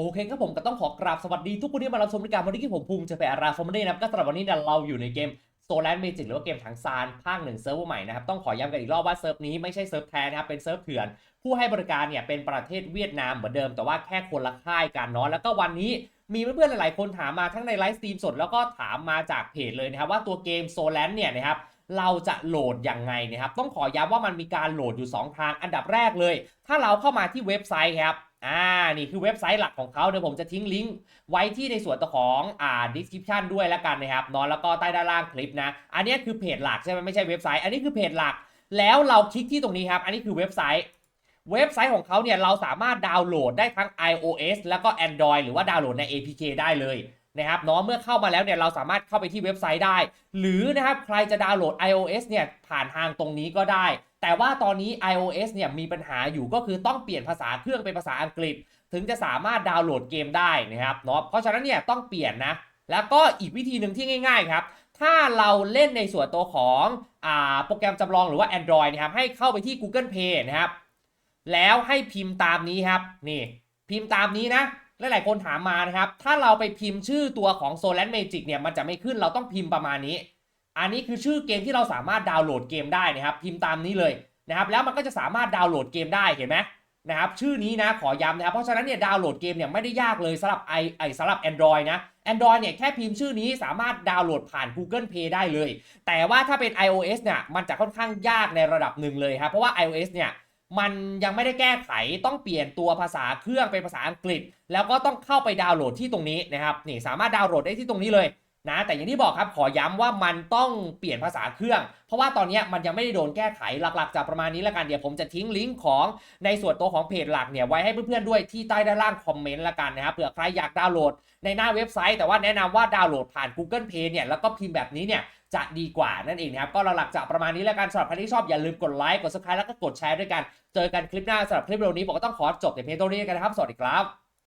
โอเคครับผมก็ต้องขอกราบสวัสดีทุกคนที่มารับชมรายการวันนี้ที่ผมภูมิจะไปอาราฟอร์มเดนะครับก็สำหรับวันนี้เราอยู่ในเกมโซล a นเมจิกหรือว่าเกมถังซานภาคหนึ่งเซิร์ฟเวอร์ใหม่นะครับต้องขอย้ำกันอีกรอบว่าเซิร์ฟนี้ไม่ใช่เซิร์ฟแท้นะครับเป็นเซิร์ฟเถื่อน ผู้ให้บริการเนี่ยเป็นประเทศเวียดนามเหมือนเดิมแต่ว่าแค่คนละค่ายกันเนาะแล้วก็วันนี้มีเพื่อนๆหลายๆคนถามมาทั้งในไลฟ์สตรีมสดแล้วก็ถามมาจากเพจเลยนะครับว่าตัวเกมโซล a นเนี่ยนะครับ เราจะโหลดยังไงนะครับ ต้องขอย้ำว่ามันมีการโหลดอยู่ 2 ทาง อันดับแรกเลย ถ้าเราเข้ามาที่เว็บไซต์ครับอ่า นี่คือเว็บไซต์หลักของเขาเดี๋ยวผมจะทิ้งลิงก์ไว้ที่ในส่วนตัวของอ่า description ด้วยแล้วกันนะครับนอนแล้วก็ใต้ด้านล่างคลิปนะ อันนี้คือเพจหลักใช่ไหมไม่ใช่เว็บไซต์ อันนี้คือเพจหลัก แล้วเราคลิกที่ตรงนี้ครับ อันนี้คือเว็บไซต์ เว็บไซต์ของเขาเนี่ยเราสามารถดาวน์โหลดได้ทั้ง iOS แล้วก็ Android หรือว่าดาวน์โหลดใน APK ได้เลย นะครับเนาะเมื่อเข้ามาแล้วเนี่ยเราสามารถเข้าไปที่เว็บไซต์ได้ หรือนะครับใครจะดาวน์โหลด iOS เนี่ยผ่านทางตรงนี้ก็ได้ แต่ว่าตอนนี้ iOS เนี่ยมีปัญหาอยู่ก็คือต้องเปลี่ยนภาษาเครื่องเป็นภาษาอังกฤษ ถึงจะสามารถดาวน์โหลดเกมได้นะครับเนาะเพราะฉะนั้นเนี่ยต้องเปลี่ยนนะแล้วก็อีกวิธีหนึ่งที่ง่าย ๆ ครับ ถ้าเราเล่นในส่วนตัวของอโปรแกรมจำลองหรือว่า Android นะครับให้เข้าไปที่ Google Play นะครับแล้วให้พิมพ์ตามนี้ครับนี่พิมพ์ตามนี้นะ หลาย ๆ คนถามมานะครับ ถ้าเราไปพิมพ์ชื่อตัวของ s o l a n Magic เนี่ยมันจะไม่ขึ้นเราต้องพิมพ์ประมาณนี้ อันนี้คือชื่อเกมที่เราสามารถดาวน์โหลดเกมได้นะครับ พิมพ์ตามนี้เลยนะครับ แล้วมันก็จะสามารถดาวน์โหลดเกมได้เห็นไหมนะครับชื่อนี้นะขอย้ำนะครับ เพราะฉะนั้นเนี่ยดาวน์โหลดเกมเนี่ยไม่ได้ยากเลยสำหรับไอไอสำหรับ Android นะ Android เนี่ยแค่พิมพ์ชื่อนี้สามารถดาวน์โหลดผ่าน Google Play ได้เลย แต่ว่าถ้าเป็น iOS เนี่ยมันจะค่อนข้างยากในระดับหนึ่งเลยครับเพราะว่า iOS เนี่ย มันยังไม่ได้แก้ไขต้องเปลี่ยนตัวภาษาเครื่องเป็นภาษาอังกฤษ แล้วก็ต้องเข้าไปดาวน์โหลดที่ตรงนี้นะครับนี่สามารถดาวน์โหลดได้ที่ตรงนี้เลยนะแต่อย่างที่บอกครับขอย้ำว่ามันต้องเปลี่ยนภาษาเครื่อง เพราะว่าตอนนี้มันยังไม่ได้โดนแก้ไขหลักๆจากประมาณนี้แล้วกันเดี๋ยวผมจะทิ้งลิงก์ของในส่วนตัวของเพจหลักเนี่ยไว้ให้เพื่อนๆด้วยที่ใต้ด้านล่างคอมเมนต์ละกันนะครับเผื่อใครอยากดาวน์โหลดในหน้าเว็บไซต์แต่ว่าแนะนำว่าดาวน์โหลดผ่าน Google Play เนี่ยแล้วก็พิมพ์แบบนี้เนี่ย จะดีกว่านั่นเองนะครับก็หลักๆจะประมาณนี้แล้วกันสำหรับใครที่ชอบอย่าลืมกดไลค์กดซับสไครต์แล้วก็กดแชร์ด้วยกัน เจอกันคลิปหน้าสำหรับคลิปวิดีโอนี้ผมก็ต้องขอจบแต่เพียงเท่านี้กันนะครับสวัสดีครับ